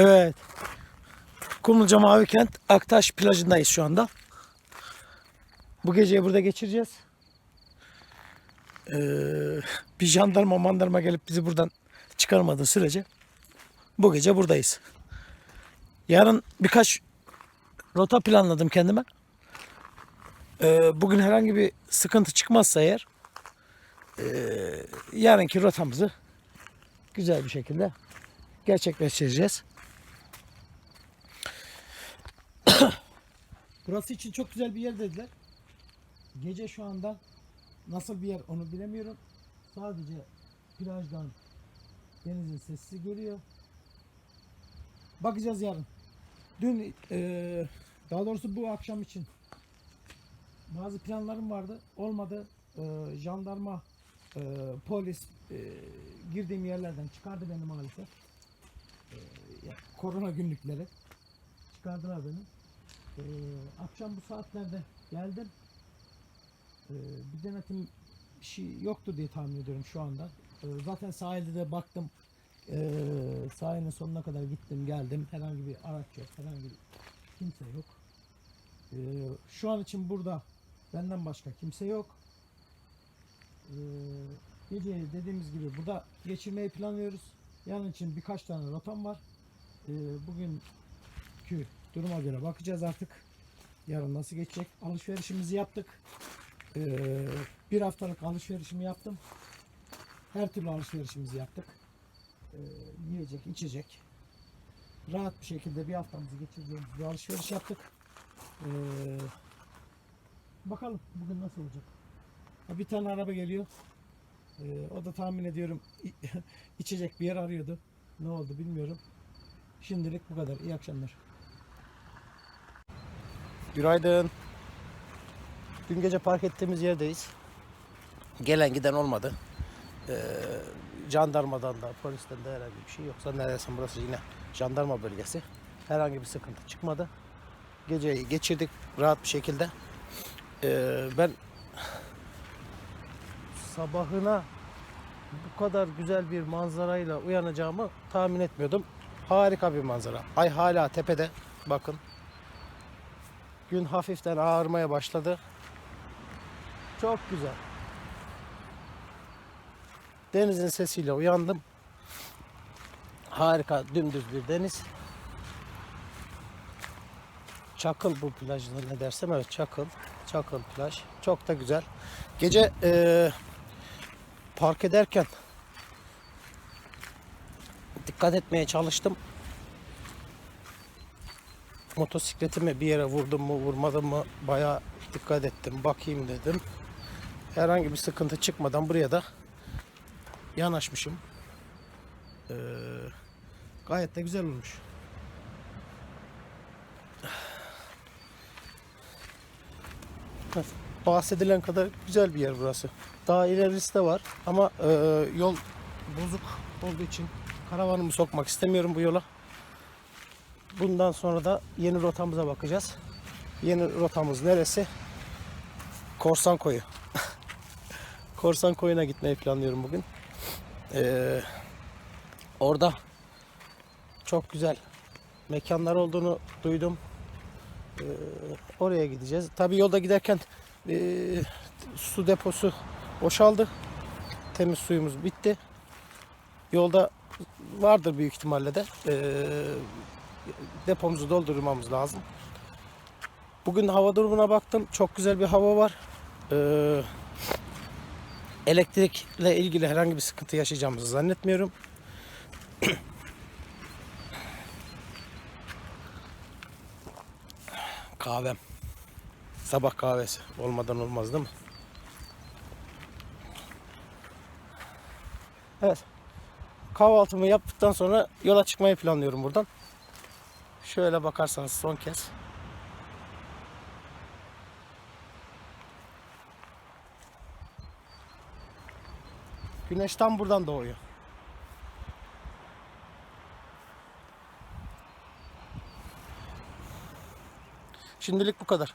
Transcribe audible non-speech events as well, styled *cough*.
Evet. Kumluca Mavi Kent Aktaş plajındayız şu anda. Bu geceyi burada geçireceğiz. Ee, bir jandarma mandarma gelip bizi buradan çıkarmadığı sürece bu gece buradayız. Yarın birkaç rota planladım kendime. Ee, bugün herhangi bir sıkıntı çıkmazsa eğer ee, yarınki rotamızı güzel bir şekilde gerçekleştireceğiz. Burası için çok güzel bir yer dediler. Gece şu anda nasıl bir yer onu bilemiyorum. Sadece plajdan denizin sesi geliyor. Bakacağız yarın. Dün eee, daha doğrusu bu akşam için bazı planlarım vardı. Olmadı. Eee, jandarma, eee, polis eee, girdiğim yerlerden çıkardı beni maalesef. Ya, korona günlükleri çıkardılar beni. Eee, akşam bu saatlerde geldim. Eee, bir denetim bir şey yoktu diye tahmin ediyorum şu anda. Eee, zaten sahilde de baktım. Eee sahilin sonuna kadar gittim geldim. Herhangi bir araç yok. Herhangi bir kimse yok. Eee, şu an için burada benden başka kimse yok. Eee geceyi dediğimiz gibi burada geçirmeyi planlıyoruz. Yarın için birkaç tane rotam var. Eee bugünkü duruma göre bakacağız artık. Yarın nasıl geçecek? Alışverişimizi yaptık. Ee, bir haftalık alışverişimi yaptım. Her türlü alışverişimizi yaptık. Ee, yiyecek, içecek. Rahat bir şekilde bir haftamızı geçirdiğimiz bir alışveriş yaptık. Ee, bakalım bugün nasıl olacak. Bir tane araba geliyor. Ee, o da tahmin ediyorum *laughs* içecek bir yer arıyordu. Ne oldu bilmiyorum. Şimdilik bu kadar. İyi akşamlar. Günaydın. Dün gece park ettiğimiz yerdeyiz. Gelen giden olmadı. Ee, jandarmadan da polisten de herhangi bir şey yoksa neredeyse burası yine jandarma bölgesi. Herhangi bir sıkıntı çıkmadı. Geceyi geçirdik rahat bir şekilde. Ee, ben sabahına bu kadar güzel bir manzarayla uyanacağımı tahmin etmiyordum. Harika bir manzara. Ay hala tepede. Bakın. Gün hafiften ağarmaya başladı. Çok güzel. Denizin sesiyle uyandım. Harika dümdüz bir deniz. Çakıl bu plajda ne dersem evet Çakıl. Çakıl plaj. Çok da güzel. Gece eee, park ederken dikkat etmeye çalıştım. Motosikletimi bir yere vurdum mu vurmadım mı bayağı dikkat ettim. Bakayım dedim. Herhangi bir sıkıntı çıkmadan buraya da yanaşmışım. Ee, gayet de güzel olmuş. Bahsedilen kadar güzel bir yer burası. Daha ilerisi de var ama e, yol bozuk olduğu için karavanımı sokmak istemiyorum bu yola. Bundan sonra da yeni rotamıza bakacağız. Yeni rotamız neresi? Korsan Koyu. *laughs* Korsan Koyu'na gitmeyi planlıyorum bugün. Ee, orada çok güzel mekanlar olduğunu duydum. Ee, oraya gideceğiz. Tabi yolda giderken ee, su deposu boşaldı. Temiz suyumuz bitti. Yolda vardır büyük ihtimalle de. Ee, depomuzu doldurmamız lazım. Bugün hava durumuna baktım. Çok güzel bir hava var. Ee, elektrikle ilgili herhangi bir sıkıntı yaşayacağımızı zannetmiyorum. *coughs* Kahvem. Sabah kahvesi olmadan olmaz değil mi? Evet. Kahvaltımı yaptıktan sonra yola çıkmayı planlıyorum buradan. Şöyle bakarsanız son kez. Güneş tam buradan doğuyor. Şimdilik bu kadar.